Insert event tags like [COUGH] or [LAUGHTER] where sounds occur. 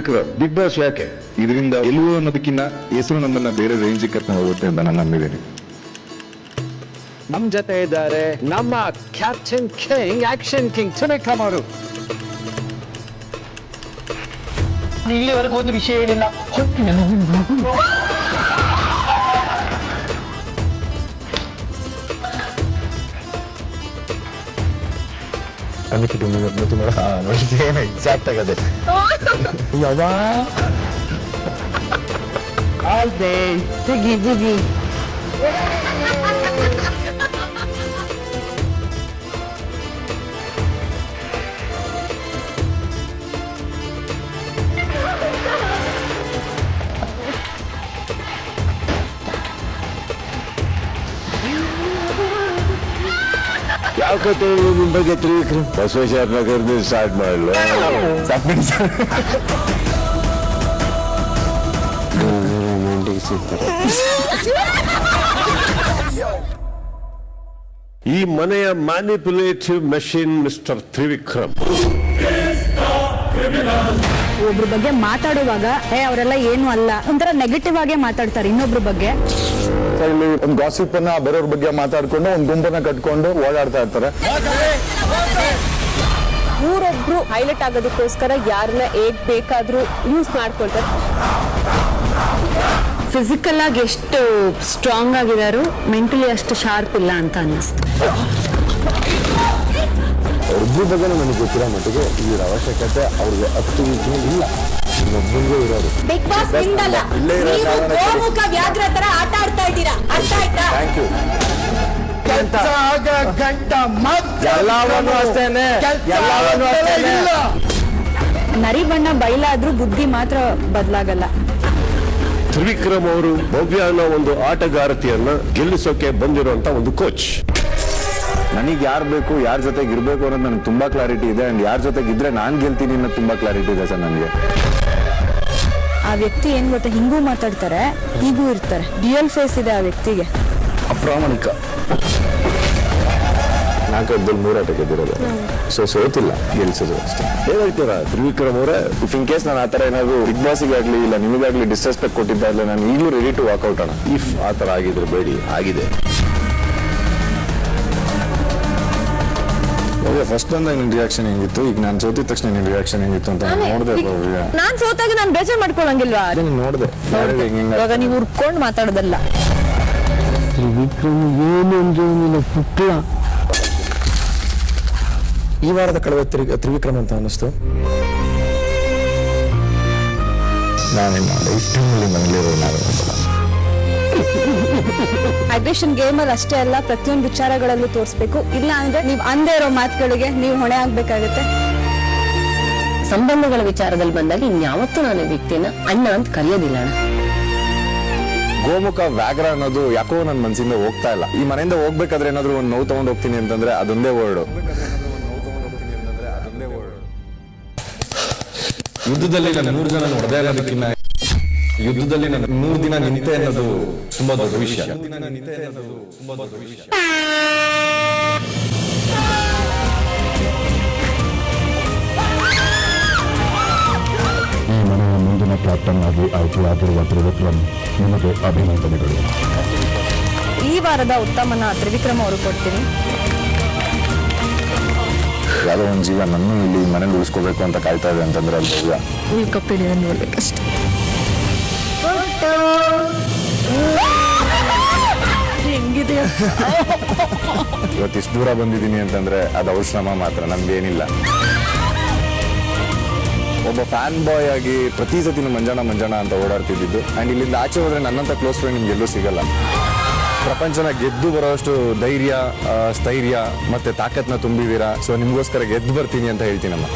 Trivikram big boss ಯಾಕೆ? ಇದರಿಂದ ಎಲ್ಲೋ ಅನ್ನೋದಕ್ಕಿಂತ ಹೆಸರು ನಮ್ಮನ್ನ ಬೇರೆ ರೇಂಜ್ ಕರ್ಕೊಂಡು ಹೋಗುತ್ತೆ ಅಂತ ನಾನು ನಂಬಿದ್ದೀನಿ. ನಮ್ ಜೊತೆ ಇದ್ದಾರೆ ನಮ್ಮ captain king action king Trivikram ಅವರು ಇಲ್ಲಿವರೆಗೂ ಒಂದು ವಿಷಯ なんだけども、もともと、あの、ひでえの言っちゃったけど。やばー。あーぜー、次次。ಯಾವ ಕತೆ ನಿಮ್ ಬಗ್ಗೆ ತ್ರಿವಿಕ್ರಮ್ ಬಸವೇಶ್ವರ ನಗರದ ಸ್ಟಾರ್ಟ್ ಮಾಡಲು ಈ ಮನೆಯ ಮ್ಯಾನಿಪುಲೇಟಿವ್ ಮೆಷಿನ್ ಮಿಸ್ಟರ್ ತ್ರಿವಿಕ್ರಮ್ ಒಬ್ರ ಬಗ್ಗೆ ಮಾತಾಡುವಾಗ ಏ ಅವರೆಲ್ಲ ಏನು ಅಲ್ಲ. ಒಂಥರ ನೆಗೆಟಿವ್ ಆಗೇ ಮಾತಾಡ್ತಾರೆ ಇನ್ನೊಬ್ರ ಬಗ್ಗೆ. ಇಲ್ಲಿ ಒಂದು ಗಾಸಿಪ್ ಅನ್ನ ಬೇರೆಯವ್ರ ಬಗ್ಗೆ ಮಾತಾಡ್ಕೊಂಡು ಒಂದು ಗುಂಪನ್ನ ಕಟ್ಕೊಂಡು ಓಡಾಡ್ತಾ ಇರ್ತಾರೆ. ಊರೊಬ್ರು ಹೈಲೈಟ್ ಆಗೋದಕ್ಕೋಸ್ಕರ ಯಾರನ್ನ ಹೇಗ್ ಬೇಕಾದ್ರೂ ಯೂಸ್ ಮಾಡ್ಕೊಳ್ತಾರೆ. ಫಿಸಿಕಲ್ ಆಗಿ ಎಷ್ಟು ಸ್ಟ್ರಾಂಗ್ ಆಗಿದಾರು ಮೆಂಟಲಿ ಅಷ್ಟು ಶಾರ್ಪ್ ಇಲ್ಲ ಅಂತ ಅನ್ನಿಸ್ತು. ಒಬ್ಬರ ಬಗ್ಗೆ ನನಗೆ ಗೊತ್ತಿರೋ ಮಟ್ಟಿಗೆ ಇದ್ರ ಅವಶ್ಯಕತೆ ಅವ್ರಿಗೆ ಹತ್ತು ಇಲ್ಲ. ಇನ್ನೊಬ್ಬನಿಗೂ ಇರೋದು ಬಿಗ್ ಬಾಸ್ ನಿಂದಲ್ಲ. ಇಲ್ಲೇ. ಇರೋ ನೀವು ಕಾರಣ ಗೋಮುಖ ವ್ಯಾಘ್ರ ತರ ಆಟ ಆಡ್ತಾ ಇದ್ದೀರಾ? ಅರ್ಥ ಆಯ್ತಾ? ಥ್ಯಾಂಕ್ ಯು ಎಲ್ಲವನ್ನೂ ಅಷ್ಟೇನೆ. ಎಲ್ಲವನ್ನೂ ಅಷ್ಟೇನೆ. ನರಿ ಬಣ್ಣ ಬಯಲಾದ್ರೂ ಬುದ್ಧಿ ಮಾತ್ರ ಬದಲಾಗಲ್ಲ. ತ್ರಿವಿಕ್ರಮ್ ಅವರು ಭವ್ಯ ಅನ್ನೋ ಒಂದು ಆಟಗಾರತಿಯನ್ನ ಗೆಲ್ಲಿಸೋಕೆ ಬಂದಿರುವಂತ ಒಂದು ಕೋಚ್ ನನಗೆ ಯಾರು ಬೇಕು ಯಾರ ಜೊತೆಗೆ ಇರಬೇಕು ಅನ್ನೋದು ನನಗೆ ತುಂಬಾ ಕ್ಲಾರಿಟಿ ಇದೆ. ಅಂಡ್ ಯಾರ ಜೊತೆಗೆ ಇದ್ರೆ ನಾನು ಗೆಲ್ತೀನಿ ಅನ್ನೋದು ತುಂಬಾ ಕ್ಲಾರಿಟಿ ಇದೆ ಸರ್ ನನಗೆ. ಆ ವ್ಯಕ್ತಿ ಏನು ಗೊತ್ತಾ? ಹಿಂಗೂ ಮಾತಾಡ್ತಾರೆ ಹೀಗೂ ಇರ್ತಾರೆ. ರಿಯಲ್ ಫೇಸ್ ಇದೆ ಆ ವ್ಯಕ್ತಿಗೆ. ಅಪ್ರಾಮಾಣಿಕ. ನಾಲ್ಕೈದಲ್ಲಿ ಮೂರಾಟ ಗೆದ್ದಿರೋದು. ಸೊ ಸೋತಿಲ್ಲ ಗೆಲ್ಸೋದು ಅಷ್ಟೇ. ಏನ್ ಹೇಳ್ತೀರಾ? ತ್ರಿವಿಕ್ರಮ್ ಅವರೇ ಇಫ್ ಇನ್ ಕೇಸ್ ನಾನು ಆತರ ಏನಾದ್ರೂ ಬಿಗ್ ಬಾಸ್ಗೆ ಆಗಲಿ ಇಲ್ಲ ನಿಮಗಾಗ್ಲಿ ಡಿಸ್ರೆಸ್ಪೆಕ್ಟ್ ಕೊಟ್ಟಿದ್ದಾಗಲೇ ನಾನು ಈಗಲೂ ರೆಡಿ ಟು ವಾಕೌಟ್ ಅಣ್ಣ. ಇಫ್ ಆ ತರ ಆಗಿದ್ರೆ ಬೇಡಿ ಆಗಿದೆ. ಫಸ್ಟ್ ಬಂದಾಗ ನಿನ್ ರಿಯಾಕ್ಷನ್ ಹೆಂಗಿತ್ತು? ಈಗ ನಾನು ಸೋತಿದ ತಕ್ಷಣ ನಿನ್ ರಿಯಾಕ್ಷನ್ ಹೆಂಗಿತ್ತು ಅಂತ ನೋಡಿದೆ ನಾನ್ ಸೋತಾಗ ನಾನ್ ಬೇಜಾರ್ ಮಾಡ್ಕೊಳಂಗಿಲ್ವಾ? ನೋಡಿದೆ. ಇವಾಗ ನೀವು ಉರ್ಕೊಂಡು ಮಾತಾಡೋದಲ್ಲ. ಈ ವಾರದ ಕಳೆದ ತ್ರಿ ತ್ರಿವಿಕ್ರಮ್ ಅಂತ ಅನ್ನಿಸ್ತು. ನಾನು ಲೈಫ್ ಟೈಮಲ್ಲಿ ಮನೇಲಿರೋ ನಾನು. ಅಗ್ರೆಷನ್ ಗೇಮಲ್ಲಿ ಅಷ್ಟೇ ಅಲ್ಲ ಪ್ರತಿಯೊಂದು ವಿಚಾರಗಳಲ್ಲೂ ತೋರಿಸ್ಬೇಕು. ಇಲ್ಲ ಅಂದ್ರೆ ನೀವು ಅಂದೇ ಇರೋ ಮಾತುಗಳಿಗೆ ನೀವು ಹೊಣೆ ಆಗ್ಬೇಕಾಗತ್ತೆ. ಸಂಬಂಧಗಳ ವಿಚಾರದಲ್ಲಿ ಬಂದಾಗ ಇನ್ಯಾವತ್ತೂ ನಾನು ಈ ವ್ಯಕ್ತಿನ ಅಣ್ಣ ಅಂತ ಕರೆಯೋದಿಲ್ಲ ಅಣ್ಣ. ಗೋಮುಖ ವ್ಯಾಘ್ರ ಅನ್ನೋದು ಯಾಕೋ ನನ್ನ ಮನಸ್ಸಿಂದ ಹೋಗ್ತಾ ಇಲ್ಲ. ಈ ಮನೆಯಿಂದ ಹೋಗ್ಬೇಕಾದ್ರೆ ಏನಾದ್ರು ಒಂದು ನೋವು ತಗೊಂಡು ಹೋಗ್ತೀನಿ ಅಂತಂದ್ರೆ ಅದೊಂದೇ ವರ್ಡ್ ಯುದ್ಧದಲ್ಲಿ ನಾನು ನೂರು ಜನ ಹೊಡೆದೇ ಇರೋದಕ್ಕಿಂತ ಯುದ್ಧದಲ್ಲಿ ನಾನು ಮೂರು ದಿನ ನಿಂತೆ ಅನ್ನೋದು ತುಂಬಾ ದೊಡ್ಡ ವಿಷಯ. ಈ ಮನೆಯ ಮುಂದಿನ ಕ್ಯಾಪ್ಟನ್ ಆಗಿ ಆಯ್ಕೆಯಾಗಿರುವ ತ್ರಿವಿಕ್ರಮ್ ನಿಮಗೆ ಅಭಿನಂದನೆಗಳು. ಈ ವಾರದ ಉತ್ತಮನ ತ್ರಿವಿಕ್ರಮ ಅವರು ಕೊಡ್ತೀನಿ. ಯಾವುದೋ ಒಂದು ಜೀವ ನನ್ನ ಇಲ್ಲಿ ಮನೇಲಿ ಉಳಿಸ್ಕೋಬೇಕು ಅಂತ ಕಾಯ್ತಾ ಇದೆ ಅಂತಂದ್ರೆ ಅಲ್ಲಿ ಭವ್ಯ. ನೋಡ್ಬೇಕಷ್ಟೇ. ಕಪ್ಪಿಡಿದ ನೋಡ್ಬೇಕಷ್ಟೆ [LAUGHS] ಹೆಂಗಿದೆ? ಇವತ್ತು ದೂರ ಬಂದಿದ್ದೀನಿ ಅಂತಂದ್ರೆ ಅದು ಅವ್ರ ಶ್ರಮ ಮಾತ್ರ ನಮ್ಗೇನಿಲ್ಲ ಒಬ್ಬ ಫ್ಯಾನ್ ಬಾಯ್ ಆಗಿ ಪ್ರತಿ ಸತಿನೂ ಮಂಜಾಣ ಮಂಜಾಣ ಅಂತ ಓಡಾಡ್ತಿದ್ದು ಅಂಡ್ ಇಲ್ಲಿಂದ ಆಚೆ ಹೋದ್ರೆ ನನ್ನಂತ ಕ್ಲೋಸ್ ಫ್ರೆಂಡ್ ನಿಮ್ಗೆ ಎಲ್ಲೂ ಸಿಗಲ್ಲ. ಪ್ರಪಂಚನ ಗೆದ್ದು ಬರೋಷ್ಟು ಧೈರ್ಯ ಸ್ಥೈರ್ಯ ಮತ್ತೆ ತಾಕತ್ನ ತುಂಬಿದ್ದೀರಾ? ಸೊ ನಿಮಗೋಸ್ಕರ ಗೆದ್ದು ಬರ್ತೀನಿ ಅಂತ ಹೇಳ್ತೀನಮ್ಮ.